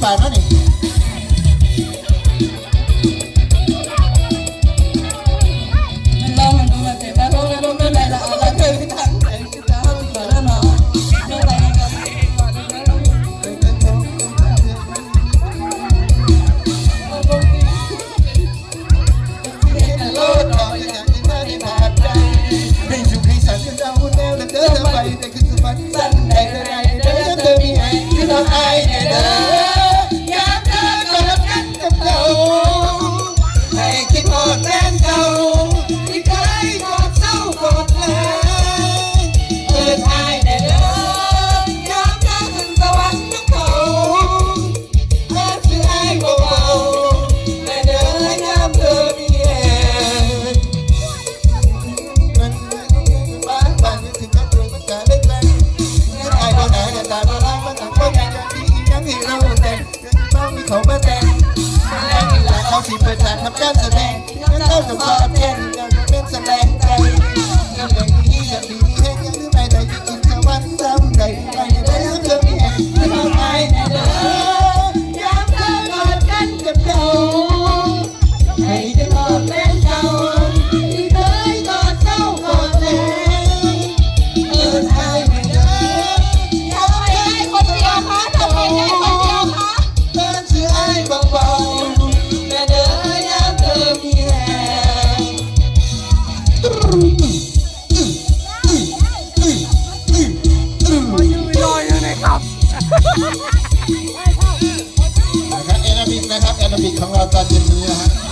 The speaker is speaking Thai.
by money. เขาเบอร์แตนแรงวและเขาที่เปิดฉากทำการแสดงงั้นเจ้าจะขอเต้น 比康巴扎金花。